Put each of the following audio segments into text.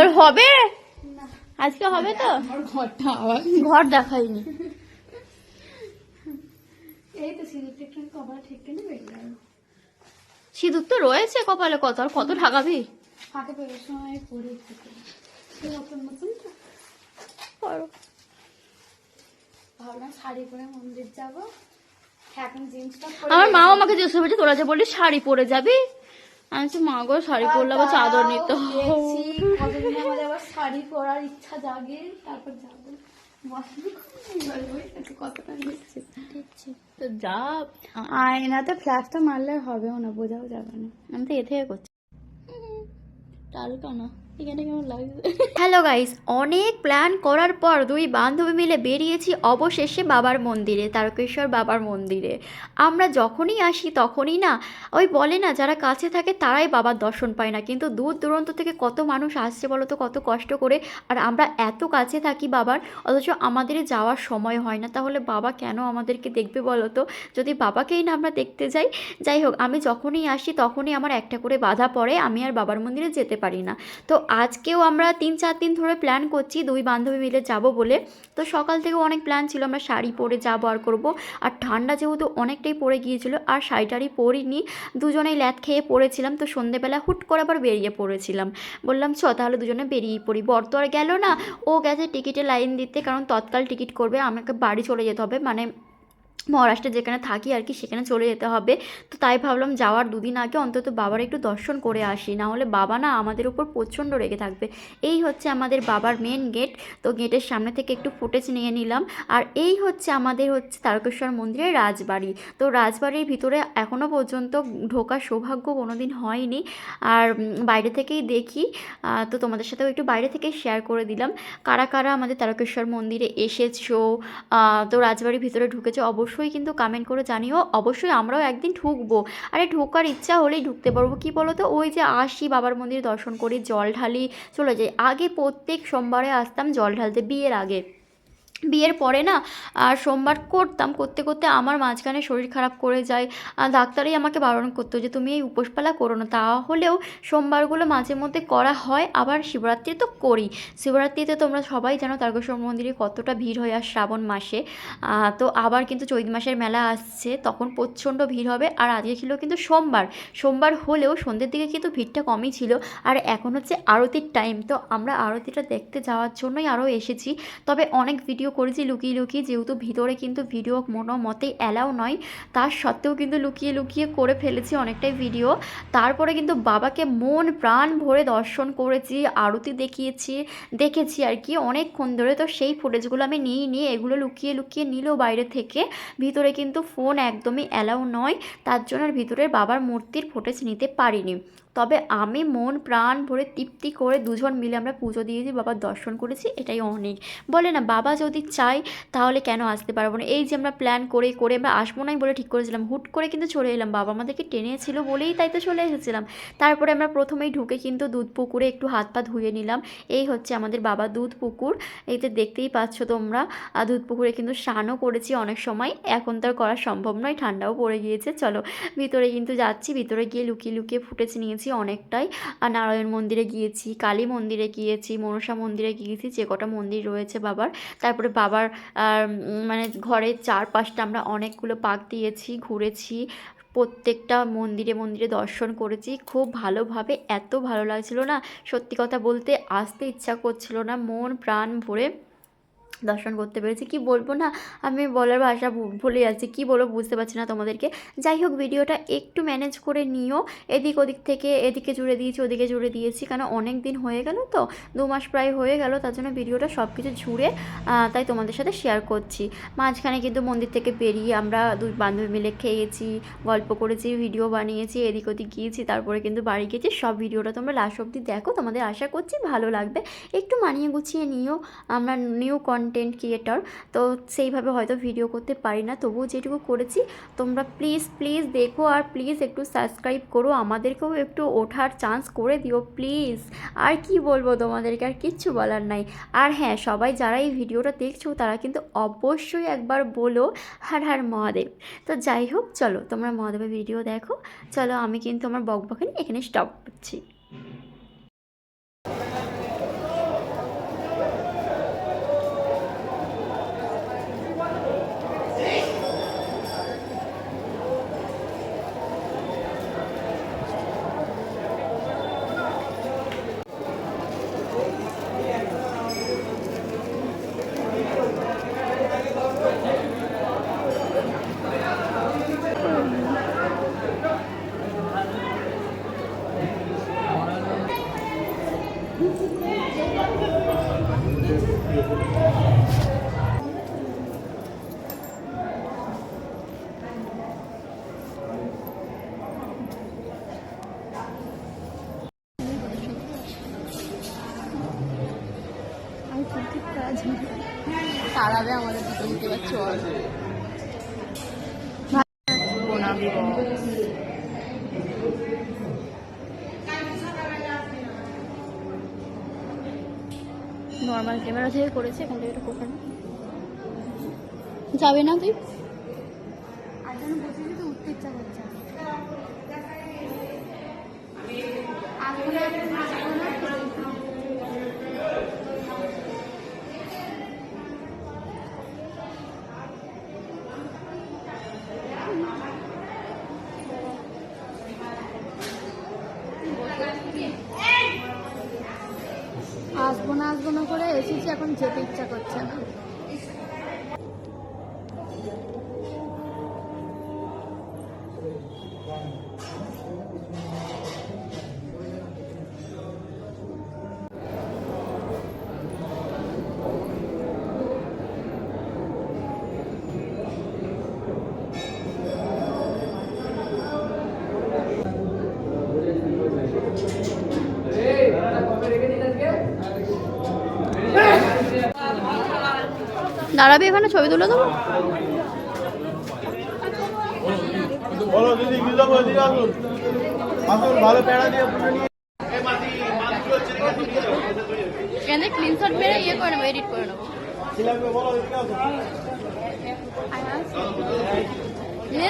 তোর হবে? আজকে হবে তো? ঘর দেখাইনি। সিঁদুর তো রয়েছে কপালে কত? আর কত ঢাকাবি আমার মাও আমাকে জিজ্ঞেস করেছে তোরা যে বললি শাড়ি পরে যাবি? আমি মা গো শাড়ি পরলে আবার চাদর নিতে হবে। দেখছি কতদিন আবার শাড়ি পরার ইচ্ছা জাগে তারপর যাব। তো যা। আয়নাতে ফ্ল্যাশটা মারলে হবেও না বোঝাও যাবে না। আমি তো এ থেকে করছি। টালকা না। এখানে কেমন লাগছে? হ্যালো গাইস অনেক প্ল্যান করার পর দুই বান্ধবী মিলে বেরিয়েছি অবশেষে বাবার মন্দিরে, তারকেশ্বর বাবার মন্দিরে। আমরা যখনই আসি তখনই না, ওই বলে না, যারা কাছে থাকে তারাই বাবার দর্শন পায় না। কিন্তু দূর দূরান্ত থেকে কত মানুষ আসছে বলো তো, কত কষ্ট করে। আর আমরা এত কাছে থাকি বাবার, অথচ আমাদের যাওয়ার সময় হয় না। তাহলে বাবা কেন আমাদেরকে দেখবে বলো তো? যদি বাবাকেই না আমরা দেখতে যাই যাই হোক, আমি যখনই আসি তখনই আমার একটা করে বাধা পড়ে, আমি আর বাবার মন্দিরে যেতে পারি না। তো আজকেও আমরা তিন, চার দিন ধরে প্ল্যান করছি দুই বান্ধবী মিলে যাব বলে। তো সকাল থেকে অনেক প্ল্যান ছিল, আমরা শাড়ি পরে যাব আর করব। আর ঠান্ডা যেহেতু অনেকটাই পড়ে গিয়েছিল, আর শাড়ি টাড়ি পরিনি, দুজনেই ল্যাদ খেয়ে পড়েছিলাম। তো সন্ধেবেলা হুট করে আবার বেরিয়ে পড়েছিলাম। বললাম চ তাহলে দুজনে বেরিয়ে পড়ি। বর তো আর গেল না। ও গেছে টিকিটে লাইন দিতে, কারণ তৎকাল টিকিট করবে, আমাকে বাড়ি চলে যেতে হবে। মানে মহারাষ্ট্রে যেখানে থাকি আর কি, সেখানে চলে যেতে হবে। তো তাই ভাবলাম যাওয়ার দুদিন আগে অন্তত বাবার একটু দর্শন করে আসি। না হলে বাবা না আমাদের উপর প্রচণ্ড রেগে থাকবে। এই হচ্ছে আমাদের বাবার মেন গেট তো গেটের সামনে থেকে একটু ফুটেজ নিয়ে নিলাম। আর এই হচ্ছে আমাদের হচ্ছে তারকেশ্বর মন্দিরের রাজবাড়ি। তো রাজবাড়ির ভিতরে এখনও পর্যন্ত ঢোকার সৌভাগ্য কোনো দিন হয়নি। আর বাইরে থেকেই দেখি। তো তোমাদের সাথেও একটু বাইরে থেকে শেয়ার করে দিলাম। কারা কারা আমাদের তারকেশ্বর মন্দিরে এসেছ? তো রাজবাড়ির ভিতরে ঢুকেছে? অবশ্যই কিন্তু কমেন্ট করে জানিও। অবশ্যই আমরাও একদিন ঢুকবো। আরে ঢোকার ইচ্ছা হলেই ঢুকতে পারব। কি বলো তো ওই যে আসি বাবার মন্দির দর্শন করি, জল ঢালি, চলে যাই। আগে প্রত্যেক সোমবারে আসতাম জল ঢালতে, বিয়ের আগে। বিয়ের পরে না, আর সোমবার করতাম। করতে করতে আমার মাঝখানে শরীর খারাপ করে যায়। ডাক্তারই আমাকে বারণ করতো যে, তুমি এই উপোসপালা করো না। তাহলেও সোমবারগুলো মাঝে মধ্যে করা হয়। আবার শিবরাত্রি তো করি। শিবরাত্রিতে তোমরা সবাই জানো তারকেশ্বর মন্দিরে কতটা ভিড় হয় আর শ্রাবণ মাসে। তো আবার কিন্তু চৈত মাসের মেলা আসছে। তখন প্রচণ্ড ভিড় হবে। আর আজকে ছিল কিন্তু সোমবার। সোমবার হলেও সন্ধ্যের দিকে কিন্তু ভিড়টা কমই ছিল। আর এখন হচ্ছে আরতির টাইম তো আমরা আরতিটা দেখতে যাওয়ার জন্যই আরও এসেছি। তবে অনেক ভিডিও করেছি, লুকিয়ে লুকিয়ে যেহেতু ভিতরে কিন্তু ভিডিও কোনো মতে অ্যালাউ নয়, তার সত্ত্বেও কিন্তু লুকিয়ে লুকিয়ে করে ফেলেছি অনেকটাই ভিডিও তারপরে কিন্তু বাবাকে মন প্রাণ ভরে দর্শন করেছি, আরতি দেখিয়েছি, দেখেছি আর কি। অনেকক্ষণ ধরে তো সেই ফুটেজগুলো আমি নিয়ে নিয়ে এগুলো লুকিয়ে লুকিয়ে নিলেও বাইরে থেকে। ভিতরে কিন্তু ফোন একদমই অ্যালাউ নয়, তার জন্য ভিতরের বাবার মূর্তির ফুটেজ নিতে পারিনি। তবে আমি মন, প্রাণ ভরে তৃপ্তি করে দুজন মিলে আমরা পুজো দিয়েছি, বাবার দর্শন করেছি, এটাই অনেক। বলে না, বাবা যদি চাই তাহলে কেন আসতে পারব না? এই যে আমরা প্ল্যান করে করে আমরা আসব নাই বলে ঠিক করেছিলাম, হুট করে কিন্তু চলে এলাম। বাবা আমাদেরকে টেনেছিল বলেই তাই তো চলে এসেছিলাম। তারপরে আমরা প্রথমেই ঢুকে কিন্তু দুধ পুকুরে একটু হাত পা ধুয়ে নিলাম। এই হচ্ছে আমাদের বাবা দুধ পুকুর। এই যে দেখতেই পাচ্ছ তোমরা দুধ পুকুরে কিন্তু স্নানও করেছি অনেক সময়। এখন তো আর করা সম্ভব নয়, ঠান্ডাও পড়ে গিয়েছে। চলো, ভিতরে কিন্তু যাচ্ছি, ভিতরে গিয়ে লুকিয়ে লুকিয়ে ফুটেজ নিয়েছি অনেকটাই। আর নারায়ণ মন্দিরে গিয়েছি, কালী মন্দিরে গিয়েছি, মনসা মন্দিরে গিয়েছি, যে কটা মন্দির রয়েছে বাবার। তারপরে বাবার মানে ঘরের চারপাশটা আমরা অনেকগুলো পাক দিয়েছি, ঘুরেছি, প্রত্যেকটা মন্দিরে মন্দিরে দর্শন করেছি। খুব ভালোভাবে, এত ভালো লাগছিল না। সত্যি কথা বলতে, আসতে ইচ্ছা করছিল না, মন প্রাণ ভরে। দর্শন করতে পেরেছি। কি বলব না আমি বলার ভাষা ভুলে যাচ্ছি কি বলব বুঝতে পারছি না তোমাদেরকে। যাই হোক ভিডিওটা একটু ম্যানেজ করে নিও। এদিক ওদিক থেকে এদিকে জুড়ে দিয়েছি ওদিকে জুড়ে দিয়েছি কারণ অনেক দিন হয়ে গেল তো দু মাস প্রায় হয়ে গেল তার জন্য ভিডিওটা সব কিছু আহ, তাই তোমাদের সাথে শেয়ার করছি। মাঝখানে কিন্তু মন্দির থেকে বেরিয়ে আমরা দুই বান্ধবী মিলে খেয়েছি গল্প করেছি ভিডিও বানিয়েছি এদিক ওদিক গিয়েছি তারপরে কিন্তু বাড়ি গেছি সব ভিডিওটা তোমরা লাস্ট অবধি দেখো তোমাদের আশা করছি ভালো লাগবে। একটু মানিয়ে গুছিয়ে নিও আমরা নিউ কন্টেন্ট ক্রিয়েটর তো সেইভাবে হয়তো ভিডিও করতে পারি না। তবুও যেটুকু করেছি, তোমরা প্লিজ প্লিজ দেখো আর প্লিজ একটু সাবস্ক্রাইব করো। আমাদেরকেও একটু ওঠার চান্স করে দিও প্লিজ আর কি বলব তোমাদেরকে, আর কিচ্ছু বলার নাই। আর হ্যাঁ সবাই যারা এই ভিডিওটা দেখছ, তারা কিন্তু অবশ্যই একবার বলো। হার হার মহাদেব, তো যাই হোক, চলো তোমরা মহাদেবের ভিডিও দেখো। চলো আমি কিন্তু আমার বকবকানি এখানে স্টপ করছি। আমাদের নর্মাল ক্যামেরা থেকে করেছে এখান থেকে একটু কোপানো যাবে না তুই? উঠতে ইচ্ছা করছে আসব না আসব না করে এসেছি এখন যেতে ইচ্ছা করছে না দাঁড়াবে এখানে ছবি তুলে দেবো? এখানে স্ক্রিনশট মেরে ইয়ে করে নেব এডিট করে নেব।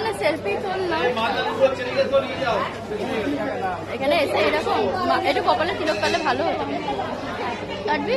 না সেলফি তোল না এখানে এসে এরকম একটু কপালে তিলক করলে ভালো হতো। কাটবি?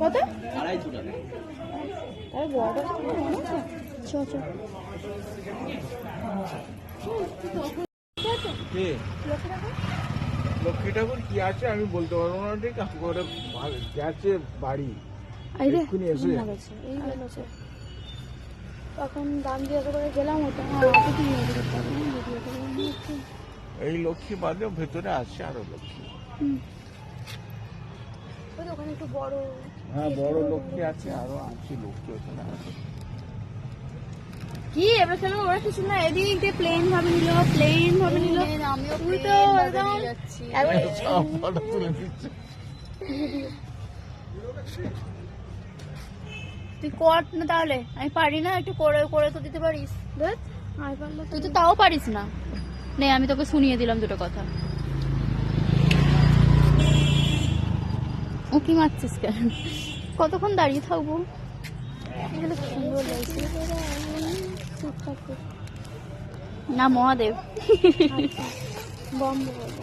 কত? আরে বড়টা চ চ লক্ষ্মী ঠাকুর কি আছে? আমি বলতে পারব না ঠিক করে ভালো গেছে বাড়ি। এক্ষুনি এসে তখন দাম জিজ্ঞাসা করে গেলাম ওটা কি নিয়ে যেতে পারব না ভিডিও করে এই লক্ষ্মী বাদেও ভেতরে আছে আরও লক্ষ্মী। ওই ওখানে একটু বড় হ্যাঁ বড় লক্ষ্মী আছে আরও আছে লক্ষ্মী ওখানে আছে। কি এবার চলো ওরা কিছু না এদিক দিয়ে প্লেন ভাবে নিল প্লেন ভাবে নিল। তুই তো একদম সব তুলে দিচ্ছে তুই কর না তাহলে। আমি পারি না একটু করে করে তো দিতে পারিস। দেখ তুই তো তাও পারিস না। নে আমি তোকে শুনিয়ে দিলাম দুটো কথা। ও কি মারছিস কেন? কতক্ষণ দাঁড়িয়ে থাকব? এগুলো সুন্দর লাগছে। না মহাদেব। করব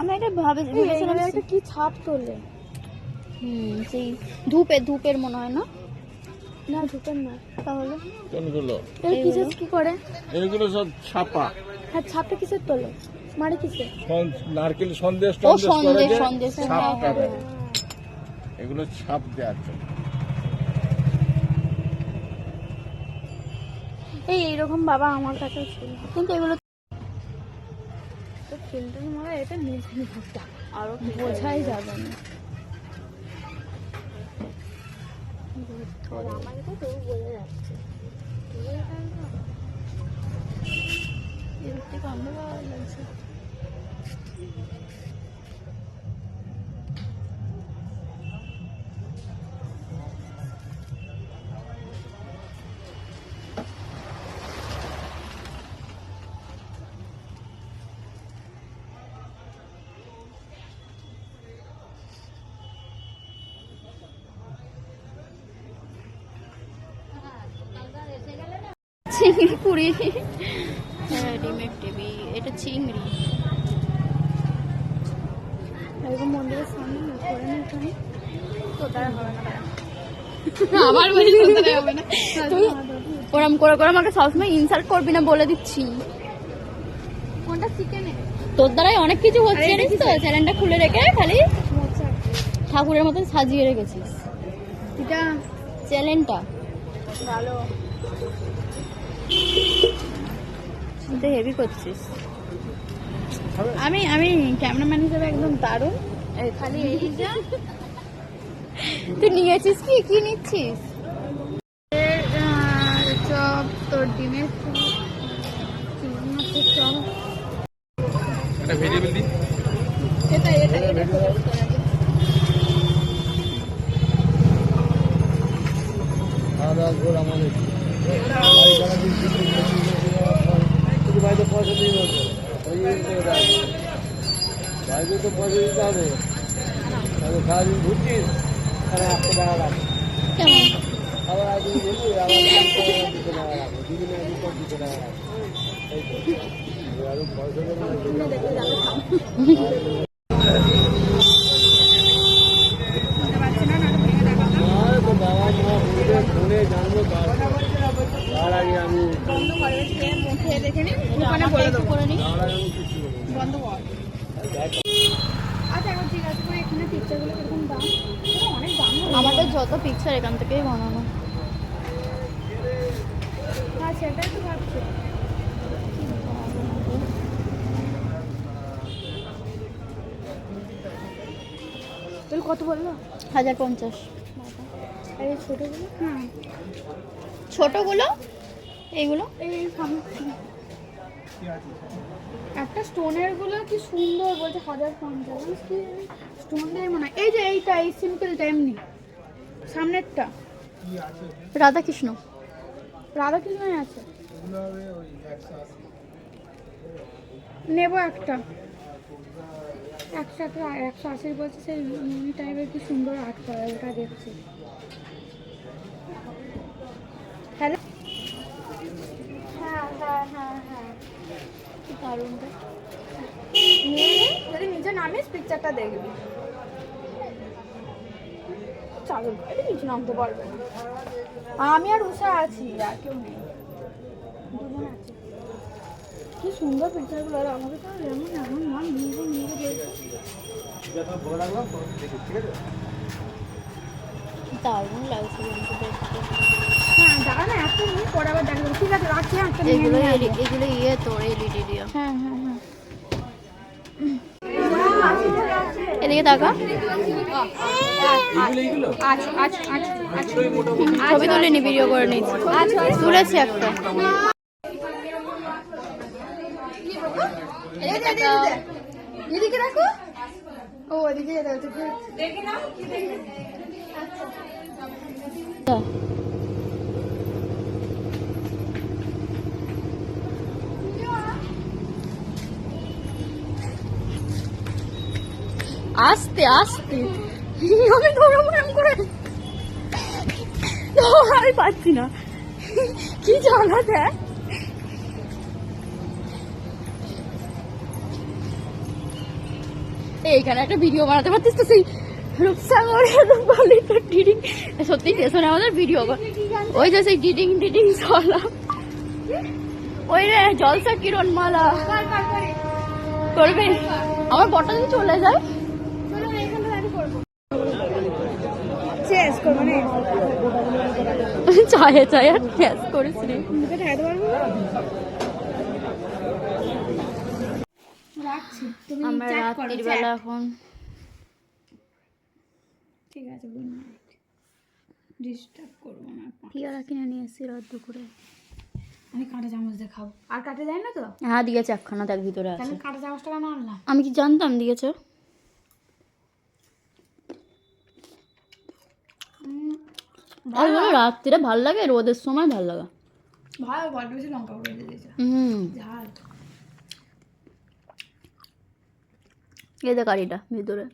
আমি এটা ভাবে ভেবেছিলাম কি ছাপ তোলে? হুম সেই ধূপের ধূপের মনে হয় না? না ঢুকেন না তাহলে? কোনগুলো? কিসের কি করে? এগুলো সব ছাপা। হ্যাঁ ছাপটা কিসের তোলে? কিসের? সন- নারকেল সন্দেশ ও সন্দেশ সন্দেশ ছাপ হ্যাঁ, হ্যাঁ। হ্যাঁ। এগুলো ছাপ দেওয়ার জন্য। এই এইরকম বাবা আমার কাছেও ছিল। কিন্তু এগুলো তো ফিল্টার মারা এটা নিচটা আরও বোঝাই যাবে না। আমাকে তো তবু বোঝা যাচ্ছে এর হ্যাঁ ডিমের টিভি এটা চিংড়ি। এরকম মন্দিরের সামনে করে না তো তারা হবে না আমার বলি তোদের হবে না। তুই ওরম করে করে আমাকে সবসময় ইনসাল্ট করবি না বলে দিচ্ছি। কোনটা চিকেনে তোর দ্বারাই অনেক কিছু হচ্ছে জানিস তো? চ্যানেলটা খুলে রেখে খালি ঠাকুরের মতন সাজিয়ে রেখেছিস। এটা চ্যানেলটা ভালো। তুই হেভি করছিস। আমি আমি ক্যামেরাম্যান হিসেবে একদম দারুণ। খালি এই যা। তুই নিয়েছিস কি? কি নিচ্ছিস? চপ তোর ডিমের চপ মাছের চপ দিন ওই তো পয়সা দিতে হবে তাহলে সারাদিন ঘুরছিস তাহলে একশো টাকা লাগবে আবার আজ ঘুরবি আবার দুশো টাকা রাখো দুদিনে টাকা লাগবে এই তো পয়সা দেবো আর তো বাবা মা বলবে ফোনে জানব তার তার আগে আমি খেয়ে দেখে নি দোকানে বলে দেবো করে নি তার আগে আমি কিছু বলব না। বন্ধ কর। আচ্ছা এখন ঠিক আছে মানে এখানে পিকচারগুলো কীরকম দাম? অনেক দাম আমাদের যত পিকচার এখান থেকেই বানানো। হ্যাঁ সেটাই তো ভাবছি। তুই কত বলল? হাজার পঞ্চাশ। আর এই ছোটোগুলো? হ্যাঁ। ছোটগুলো? এইগুলো? এই সামনে। একটা স্টোনেরগুলো কি সুন্দর বলছে হাজার পঞ্চাশ কি? স্টোন দিয়ে মনে এই যে এইটা, এই সিম্পলটা এমনি সামনেরটা। রাধাকৃষ্ণ। রাধাকৃষ্ণই আছে। নেব একটা। একটা একশো আশির বলছে সেই টাইপের কি সুন্দর আর্ট করা, ওটা দেখছি হ্যালো হ্যাঁ হ্যাঁ হ্যাঁ হ্যাঁ কি নিয়ে যদি নিচে নামিস পিকচারটা দেখবি। এটা নিচে নামতে পারবে না। আমি আর উষা আছি, আর কেউ নেই। কি সুন্দর পিকচারগুলো আর আমাকে তো এমন এমন মন নিয়ে গিয়ে দারুণ লাগছে দেখতে হ্যাঁ দাঁড়া না একটা মিনিট পরে আবার দেখা যাবে ঠিক আছে রাখছি একটা এদিকে ছবি তুলে নি ভিডিও করে নিচ্ছি তুলেছি একটা। এদিকে রাখো ও ওদিকে যেতে হচ্ছে আস্তে আস্তে। আমি এরম করে আমি পাচ্ছি না। কি জানা দেয় এইখানে একটা ভিডিও বানাতে পারতিস তো সেই সত্যি আমাদের ভিডিও ওই যে সেই চলা ওই রে জলসা কিরণ মালা করবে। আমার বটা চলে যায় শেষ করব না চায়ে চায়ে আর গ্যাস করিস রে আমরা রাত্রির বেলা এখন। ঠিক আছে গুড নাইট ডিস্টার্ব করব না পিয়ারা কিনে নিয়ে এসেছি রাত দুপুরে। আমি কাঁটা চামচ দিয়ে খাব আর কাটে যায় না তো? হ্যাঁ দিয়েছে একখানা দেখ ভিতরে আছে। কাঁটা চামচটা কেন আনলাম? আমি কি জানতাম দিয়েছে? আর বলো রাত্রিরে ভালো লাগে রোদের সময় ভালো লাগে। ভালো বড্ড বেশি লঙ্কা করে দিয়েছে। হুম। ঝাল এই দেখ গাড়িটা ভিতরে।